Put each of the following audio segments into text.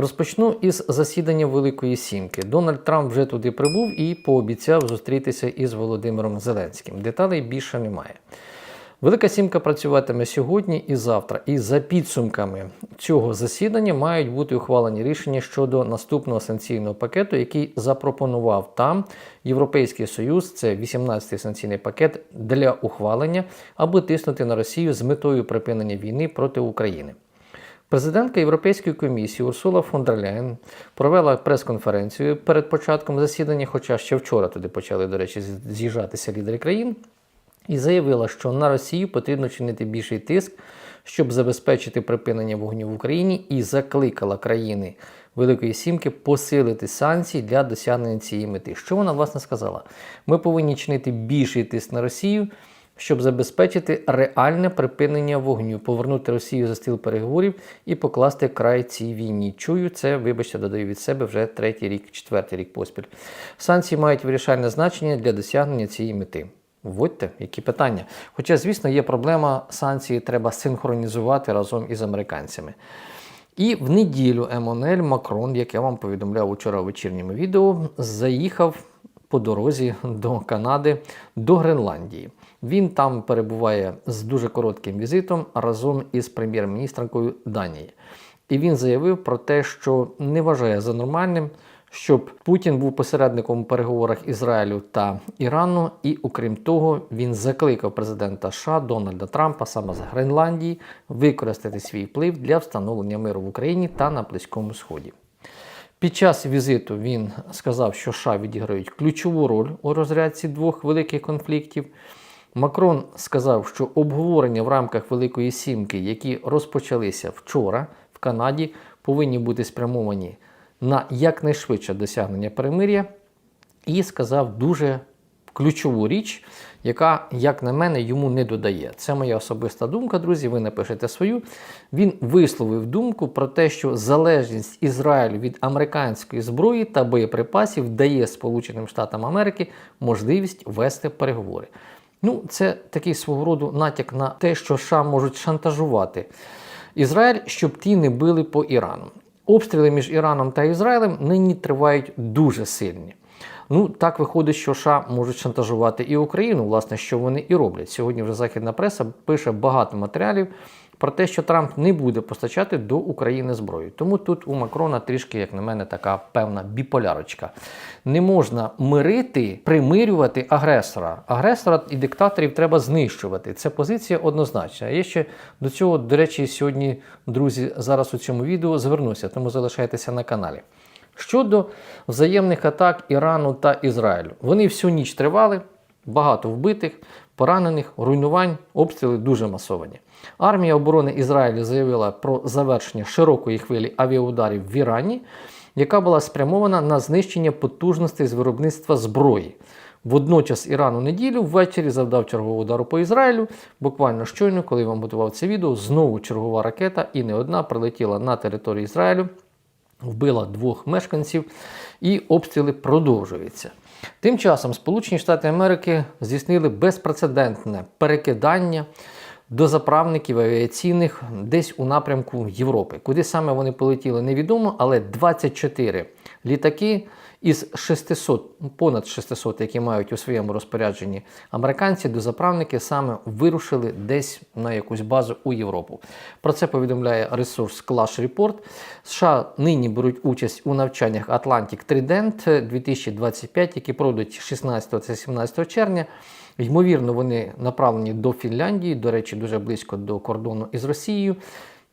Розпочну із засідання Великої Сімки. Дональд Трамп вже туди прибув і пообіцяв зустрітися із Володимиром Зеленським. Деталей більше немає. Велика сімка працюватиме сьогодні і завтра. І за підсумками цього засідання мають бути ухвалені рішення щодо наступного санкційного пакету, який запропонував там Європейський Союз. Це 18-й санкційний пакет для ухвалення, аби тиснути на Росію з метою припинення війни проти України. Президентка Європейської комісії Урсула фон дер Ляєн провела прес-конференцію перед початком засідання, хоча ще вчора туди почали, до речі, з'їжджатися лідери країн, і заявила, що на Росію потрібно чинити більший тиск, щоб забезпечити припинення вогню в Україні, і закликала країни Великої Сімки посилити санкції для досягнення цієї мети. Що вона власне сказала? Ми повинні чинити більший тиск на Росію щоб забезпечити реальне припинення вогню, повернути Росію за стіл переговорів і покласти край цій війні. Чую це, вибачте, додаю від себе вже третій рік, четвертий рік поспіль. Санкції мають вирішальне значення для досягнення цієї мети. Вводьте, які питання. Хоча, звісно, є проблема, санкції треба синхронізувати разом із американцями. І в неділю Емонель Макрон, як я вам повідомляв учора в вечірньому відео, заїхав по дорозі до Канади, до Гренландії. Він там перебуває з дуже коротким візитом разом із прем'єр-міністркою Данії. І він заявив про те, що не вважає за нормальним, щоб Путін був посередником у переговорах Ізраїлю та Ірану, і, окрім того, він закликав президента США Дональда Трампа саме з Гренландії використати свій вплив для встановлення миру в Україні та на Близькому Сході. Під час візиту він сказав, що США відіграють ключову роль у розрядці двох великих конфліктів. Макрон сказав, що обговорення в рамках Великої Сімки, які розпочалися вчора в Канаді, повинні бути спрямовані на якнайшвидше досягнення перемир'я, і сказав дуже ключову річ, яка, як на мене, йому не додає. Це моя особиста думка, друзі. Ви напишете свою. Він висловив думку про те, що залежність Ізраїлю від американської зброї та боєприпасів дає Сполученим Штатам Америки можливість вести переговори. Ну, це такий свого роду натяк на те, що США можуть шантажувати Ізраїль, щоб ті не били по Ірану. Обстріли між Іраном та Ізраїлем нині тривають дуже сильні. Ну, так виходить, що США можуть шантажувати і Україну, власне, що вони і роблять. Сьогодні вже західна преса пише багато матеріалів про те, що Трамп не буде постачати до України зброю. Тому тут у Макрона трішки, як на мене, така певна біполярочка. Не можна мирити, примирювати агресора. Агресора і диктаторів треба знищувати. Це позиція однозначна. Я ще до цього, до речі, сьогодні, друзі, зараз у цьому відео звернуся, тому залишайтеся на каналі. Щодо взаємних атак Ірану та Ізраїлю, вони всю ніч тривали, багато вбитих, поранених, руйнувань, обстріли дуже масовані. Армія оборони Ізраїлю заявила про завершення широкої хвилі авіаударів в Ірані, яка була спрямована на знищення потужностей з виробництва зброї. Водночас Іран у неділю ввечері завдав чергового удару по Ізраїлю. Буквально щойно, коли вам готував це відео, знову чергова ракета і не одна прилетіла на територію Ізраїлю вбила двох мешканців, і обстріли продовжуються. Тим часом Сполучені Штати Америки здійснили безпрецедентне перекидання до заправників авіаційних десь у напрямку Європи. Куди саме вони полетіли, невідомо, але 24 літаки із 600, понад 600, які мають у своєму розпорядженні американці, до заправники саме вирушили десь на якусь базу у Європу. Про це повідомляє ресурс Clash Report. США нині беруть участь у навчаннях Atlantic Trident 2025, які пройдуть 16 та 17 червня. Ймовірно, вони направлені до Фінляндії, до речі, дуже близько до кордону із Росією.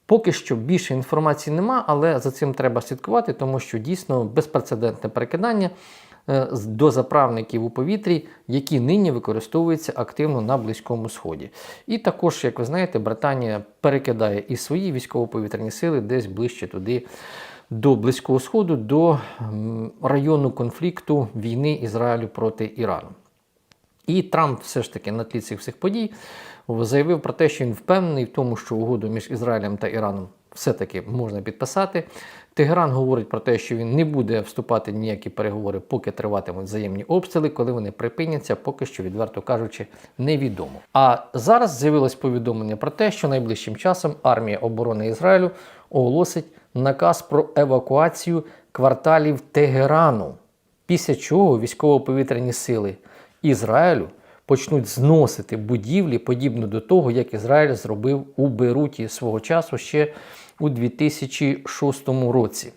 Поки що більше інформації нема, але за цим треба слідкувати, тому що дійсно безпрецедентне перекидання е, до заправників у повітрі, які нині використовуються активно на Близькому Сході. І також, як ви знаєте, Британія перекидає і свої військово-повітряні сили десь ближче туди. До Близького Сходу, до району конфлікту війни Ізраїлю проти Ірану. І Трамп все ж таки на тлі цих всіх подій заявив про те, що він впевнений в тому, що угоду між Ізраїлем та Іраном все-таки можна підписати. Тегеран говорить про те, що він не буде вступати в ніякі переговори, поки триватимуть взаємні обстріли, коли вони припиняться, поки що, відверто кажучи, невідомо. А зараз з'явилось повідомлення про те, що найближчим часом армія оборони Ізраїлю оголосить наказ про евакуацію кварталів Тегерану, після чого військово-повітряні сили Ізраїлю почнуть зносити будівлі, подібно до того, як Ізраїль зробив у Бейруті свого часу ще у 2006 році.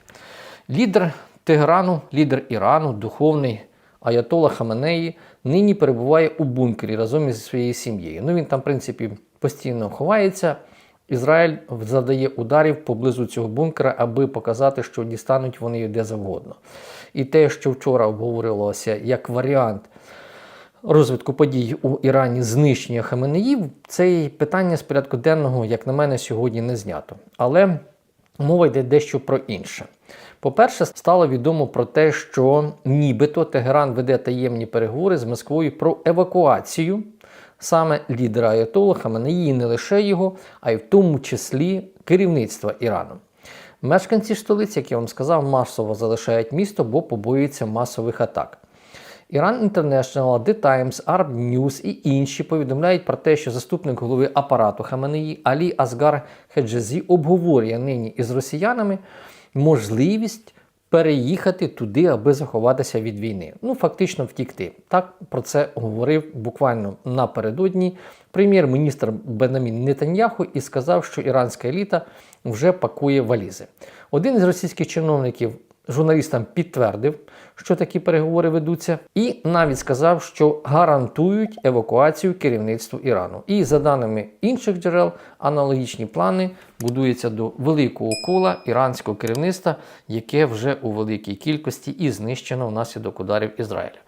Лідер Тегерану, лідер Ірану, духовний Аятола Хаменеї, нині перебуває у бункері разом із своєю сім'єю. Ну він там, в принципі, постійно ховається. Ізраїль задає ударів поблизу цього бункера, аби показати, що дістануть вони де завгодно. І те, що вчора обговорювалося як варіант розвитку подій у Ірані знищення Хаменеїв, це питання з порядку денного, як на мене, сьогодні не знято. Але мова йде дещо про інше. По-перше, стало відомо про те, що нібито Тегеран веде таємні переговори з Москвою про евакуацію саме лідера Аятола Хаменеї, не лише його, а й в тому числі керівництва Ірану. Мешканці столиці, як я вам сказав, масово залишають місто, бо побоюються масових атак. Iran International, The Times, Arab News і інші повідомляють про те, що заступник голови апарату Хаменеї Алі Азгар Хеджезі обговорює нині із росіянами можливість переїхати туди, аби заховатися від війни. Ну, фактично втікти. Так про це говорив буквально напередодні прем'єр-міністр Бенамін Нетаньяху і сказав, що іранська еліта вже пакує валізи. Один із російських чиновників журналістам підтвердив, що такі переговори ведуться, і навіть сказав, що гарантують евакуацію керівництву Ірану. І за даними інших джерел, аналогічні плани будуються до великого кола іранського керівництва, яке вже у великій кількості і знищено внаслідок ударів Ізраїля.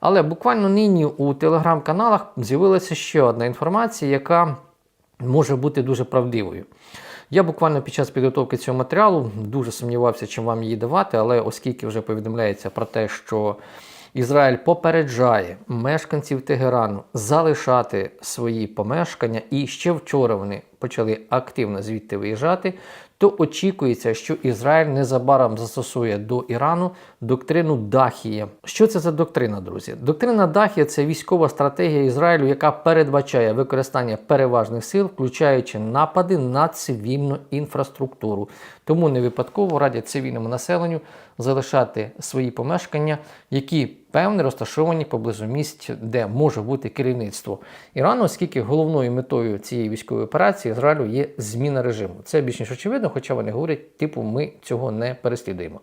Але буквально нині у телеграм-каналах з'явилася ще одна інформація, яка може бути дуже правдивою. Я буквально під час підготовки цього матеріалу дуже сумнівався, чим вам її давати, але оскільки вже повідомляється про те, що Ізраїль попереджає мешканців Тегерану залишати свої помешкання, і ще вчора вони почали активно звідти виїжджати, то очікується, що Ізраїль незабаром застосує до Ірану доктрину Дахія. Що це за доктрина, друзі? Доктрина Дахія це військова стратегія Ізраїлю, яка передбачає використання переважних сил, включаючи напади на цивільну інфраструктуру. Тому не випадково радять цивільному населенню залишати свої помешкання, які певне розташовані поблизу місць, де може бути керівництво Ірану, оскільки головною метою цієї військової операції Ізраїлю є зміна режиму. Це більш ніж очевидно, хоча вони говорять, типу, ми цього не переслідуємо.